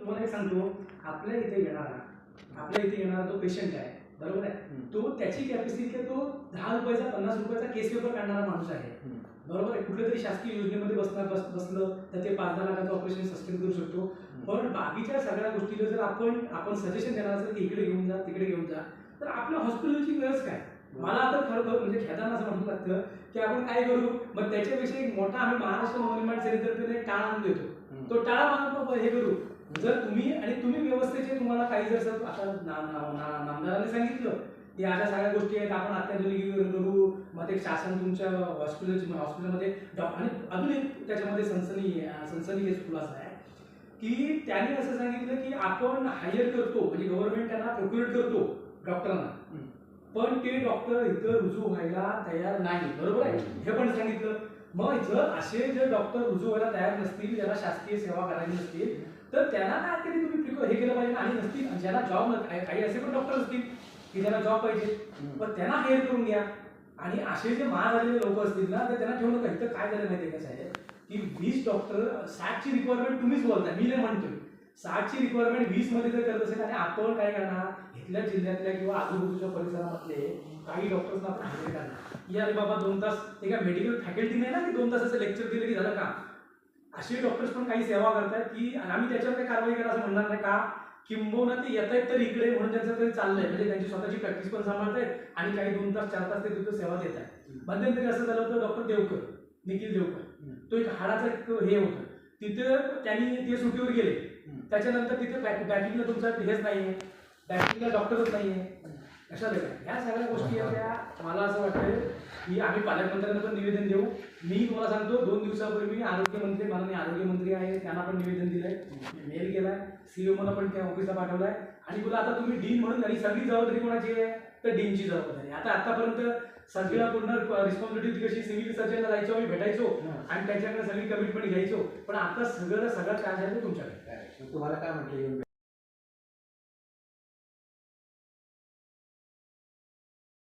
तुम्हाला एक सांगतो आपल्या इथे येणारा आपल्या इथे येणारा जो पेशंट आहे बरोबर आहे. तो त्याची कॅपॅसिटी तो दहा रुपयाचा पन्नास रुपयाचा केस पेपर काढणारा माणूस आहे. बरोबर आहे? कुठल्या तरी शासकीय योजनेमध्ये बसणार बस बसलं तर ते पाच दहा लाखाचं ऑपरेशन सस्टेन करू शकतो. पण बाकीच्या सगळ्या गोष्टीला जर आपण आपण सजेशन देणार असेल की इकडे घेऊन जा तिकडे घेऊन जा तर आपल्या हॉस्पिटलची गरज काय? मला आता खरोखर म्हणजे खेळताना असं म्हणू लागतं की आपण काय करू? मग त्याच्यापेक्षा एक मोठा आम्ही महाराष्ट्र नवनिर्माण एक टाळा आणून देतो. तो टाळा बांधून हे करू. जर तुम्ही आणि तुम्ही व्यवस्थेचे तुम्हाला काही जर सर आता नामदारांनी सांगितलं की अशा सगळ्या गोष्टी आहेत आपण अत्याधुनिकीकरण करू मग ते शासन तुमच्या हॉस्पिटलची हॉस्पिटलमध्ये आणि अजून एक त्याच्यामध्ये सनसनी सनसनी हे खुलासा आहे की त्यांनी असं सांगितलं की आपण हायर करतो म्हणजे गव्हर्नमेंट त्यांना प्रोक्युरेट करतो डॉक्टरांना. पण ते डॉक्टर इथं रुजू व्हायला तयार नाही बरोबर आहे? हे पण सांगितलं. मग जर असे जर डॉक्टर रुजू व्हायला तयार नसतील ज्याला शासकीय सेवा करायची नसतील तर त्यांना काय तरी तुम्ही प्रिको हे केलं पाहिजे आणि नसतील. ज्यांना जॉब काही असे पण डॉक्टर असतील की ज्यांना जॉब पाहिजे. पण त्यांना हायर करून घ्या. आणि असे जे महाग झालेले लोक असतील ना तर त्यांना ठेवू नका. इथं काय झालं माहितीये का साहेब? की वीस डॉक्टर साठची रिक्वायरमेंट तुम्हीच बोलताय. मी नाही म्हणतोय. साठची रिक्वायरमेंट वीसमध्ये जर करत असेल आणि आपण काय करणार? इथल्या जिल्ह्यातल्या किंवा आजूबाजूच्या परिसरामधले काही डॉक्टर्सना आपण हायर करणार या बाबा दोन तास काय मेडिकल फॅकल्टी नाही ना की दोन तासाचं लेक्चर दिलं की झालं का असे डॉक्टर्स पण काही सेवा करतात की आम्ही त्याच्यावर काही कारवाई करा असं म्हणणार नाही. का? किंबहुना ते येत आहेत तर इकडे म्हणून त्यांचं तरी चाललंय. म्हणजे त्यांची स्वतःची प्रॅक्टिस पण सांभाळतायत आणि काही दोन तास चार तास ते तिथं सेवा देत आहेत मध्यंतरी असं झालं होतं डॉक्टर देवकर निखिल देवकर. तो एक हाडाचा एक हे होतं. तिथं त्यांनी ते सुट्टीवर गेले. त्याच्यानंतर तिथे बॅकिंगला तुमचा हेच नाहीये. बॅकिंगला डॉक्टरच नाहीये. लक्षात काय ह्या सगळ्या गोष्टी आहेत त्या मला असं वाटतं की आम्ही पालकमंत्र्यांना पण निवेदन देऊ. मी तुम्हाला सांगतो दोन दिवसापूर्वी आरोग्यमंत्री माननीय आरोग्यमंत्री आहे त्यांना पण निवेदन दिलंय. मेल केलाय सीओ मला पण त्या ऑफिसला पाठवलाय. आणि तुला आता तुम्ही डीन म्हणून आणि सगळी जबाबदारी कोणाची आहे? तर डीनची जबाबदारी आता आतापर्यंत सगळ्या पूर्ण रिस्पॉन्सिबिलिटी कशी सिव्हिल सर्जनला जायचो आम्ही भेटायचो आणि त्यांच्याकडे सगळी कमिटमेंट घ्यायचो. पण आता सगळं सगळं काय झालं तुमच्याकडे. तुम्हाला काय म्हटलं?